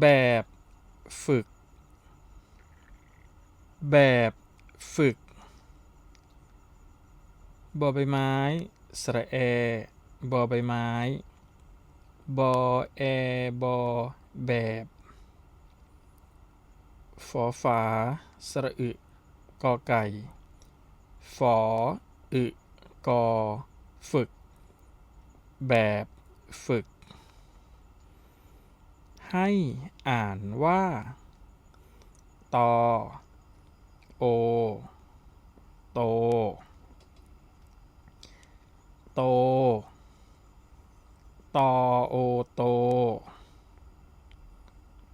แบบฝึก แบบฝึกบอใบไม้ สระแอบอใบไม้ บอแอบอแบบฝอฝา สระอึกอไก่ฝออึกอฝึก แบบฝึก ให้อ่านว่า ตอ โอ โต โต ตอโอโต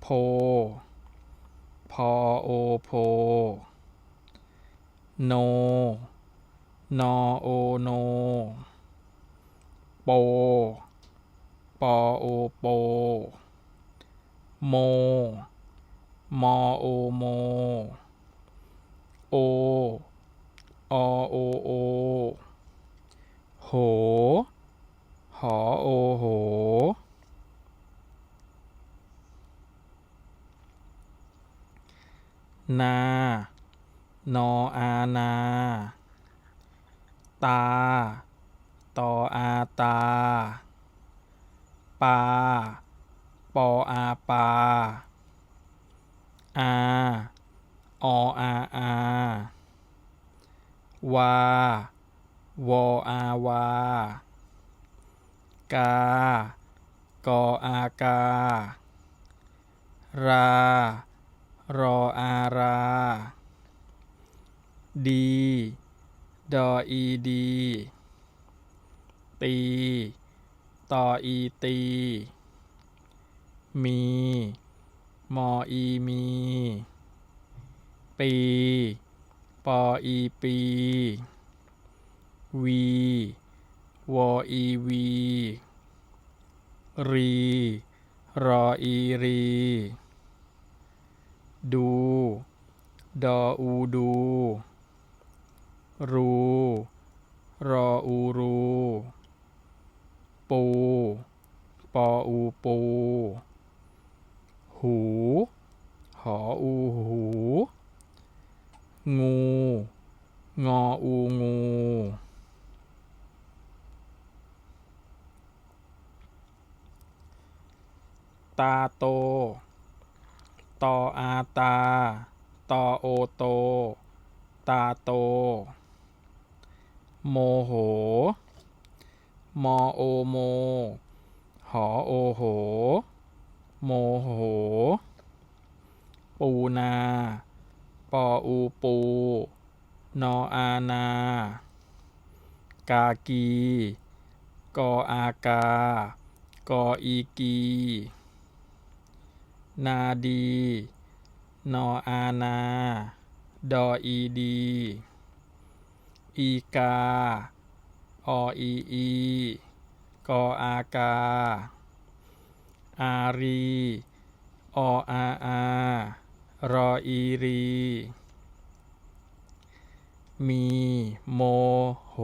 โพ พอโอโพ โน นอโอโน โป ปอโอโป โมมอโอโม โอ อโอโอ โห หอโอโห นา นออานา ตา ตออาตา ปา ปออาปาอาออาอาวาวออาวากากออากา รารออาราดีดออีดี ตี ตออีตี มี มออีมี ปี ปออีปี วี วออีวี รี รออีรี ดู ดออูดู รู รออูรูปู ปออูปู หู หออูหู งู งออูงู ตาโต ตออาตา ตอโอโต ตาโต โมโห มอโอโม หอโอโห โมโห ปูนา ปออูปู นออานา กากี กออากา กออีกี นาดี นออานา ดออีดี อีกา ออีอี กออากา อารีออาอารออีรี มีโมโห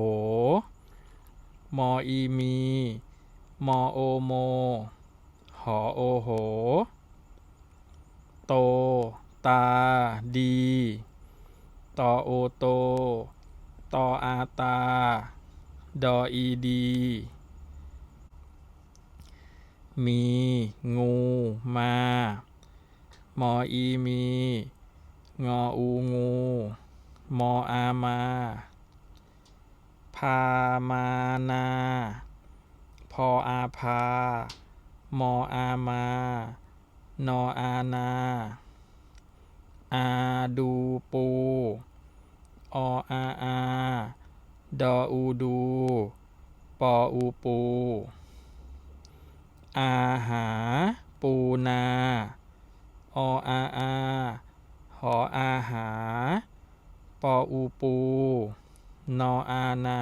มออีมี มอโอโม หอโอโห โต ตา ดีตอโอโต ตออาตา ดออีดี มีงูมา มออีมี งออูงู มออามา พามานา พออาพา มออา มา นออานา อาดูปู ออาอา ดออูดู ปออูปู อาหา ปูนา ออาอาหออาหา ปออูปู นออานา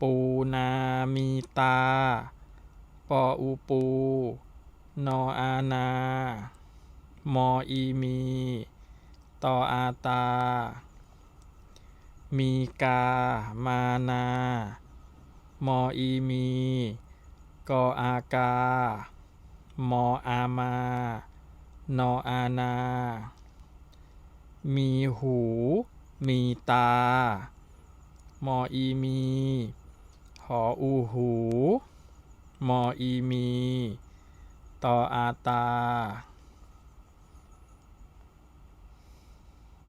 ปูนามีตา ปออูปู นออานา มออีมี ตออาตา มีกา มานา มออีมี กออากา มออามา นออานา มีหู มีตา มออีมี หออูหู มออีมี ตออาตา